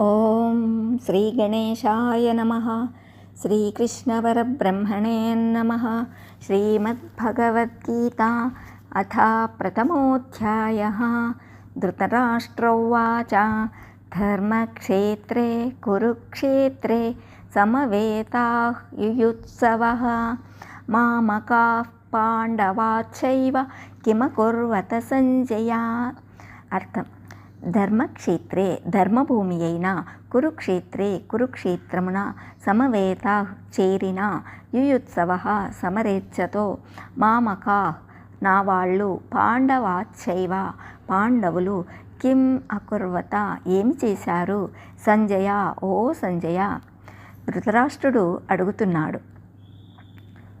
ॐ श्रीगणेशाय नमः श्रीकृष्णपरब्रह्मणे नमः श्रीमद्भगवद्गीता अथ प्रथमोऽध्यायः। धृतराष्ट्रौवाच धर्मक्षेत्रे कुरुक्षेत्रे समवेताः युयुत्सवः। मामकाः पाण्डवाच्छैव किमकुर्वत सञ्जया। अर्थम्। ధర్మక్షేత్రే ధర్మభూమి అయిన కురుక్షేత్రే కురుక్షేత్రమున సమవేత చేరిన యుయుత్సవ సమరేచ్ఛతో మామకా నా వాళ్ళు పాండవాచ్చైవ పాండవులు కిం అకుర్వత ఏమి చేశారు? సంజయ ఓ సంజయ ధృతరాష్ట్రుడు అడుగుతున్నాడు.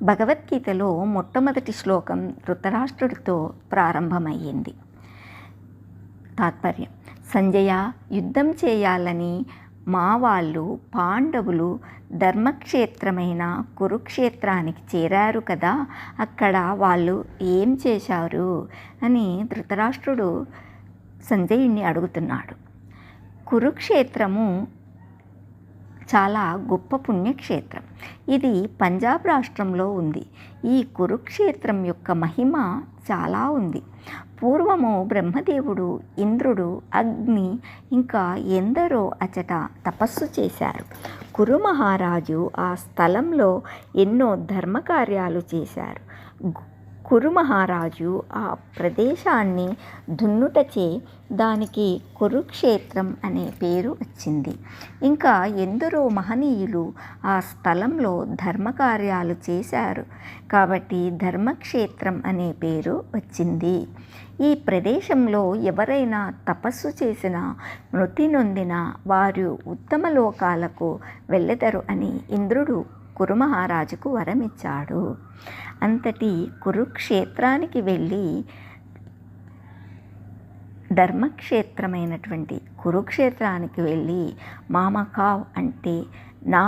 భగవద్గీతలో మొట్టమొదటి శ్లోకం ధృతరాష్ట్రుడితో ప్రారంభమయ్యింది. తాత్పర్యం. సంజయ యుద్ధం చేయాలని మా వాళ్ళు పాండవులు ధర్మక్షేత్రమైన కురుక్షేత్రానికి చేరారు కదా అక్కడ వాళ్ళు ఏం చేశారు? అని ధృతరాష్ట్రుడు సంజయుణ్ణి అడుగుతున్నాడు. కురుక్షేత్రము చాలా గొప్ప పుణ్యక్షేత్రం. ఇది పంజాబ్ రాష్ట్రంలో ఉంది. ఈ కురుక్షేత్రం యొక్క మహిమ చాలా ఉంది. పూర్వము బ్రహ్మదేవుడు ఇంద్రుడు అగ్ని ఇంకా ఎందరో అచట తపస్సు చేశారు. కురు మహారాజు ఆ స్థలంలో ఎన్నో ధర్మకార్యాలు చేశారు. కురు మహారాజు ఆ ప్రదేశాన్ని దున్నుటచే దానికి కురుక్షేత్రం అనే పేరు వచ్చింది. ఇంకా ఎందరో మహనీయులు ఆ స్థలంలో ధర్మకార్యాలు చేశారు. కాబట్టి ధర్మక్షేత్రం అనే పేరు వచ్చింది. ఈ ప్రదేశంలో ఎవరైనా తపస్సు చేసిన మృతి నొందిన వారు ఉత్తమ లోకాలకు వెళ్ళెదరు అని ఇంద్రుడు కురుమహారాజుకు వరమిచ్చాడు. అంతటి కురుక్షేత్రానికి వెళ్ళి ధర్మక్షేత్రమైనటువంటి కురుక్షేత్రానికి వెళ్ళి మామకావ్ అంటే నా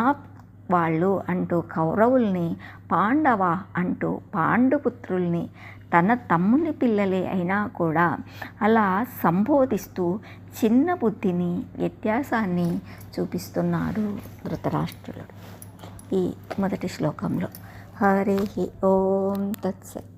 వాళ్ళు అంటూ కౌరవుల్ని పాండవ అంటూ పాండుపుత్రుల్ని తన తమ్ముని పిల్లలే అయినా కూడా అలా సంబోధిస్తూ చిన్న బుద్ధిని వ్యత్యాసాన్ని చూపిస్తున్నాడు ధృతరాష్ట్రుడు. ఈ మొదటి శ్లోకంలో. హరి ఓం తత్సత్.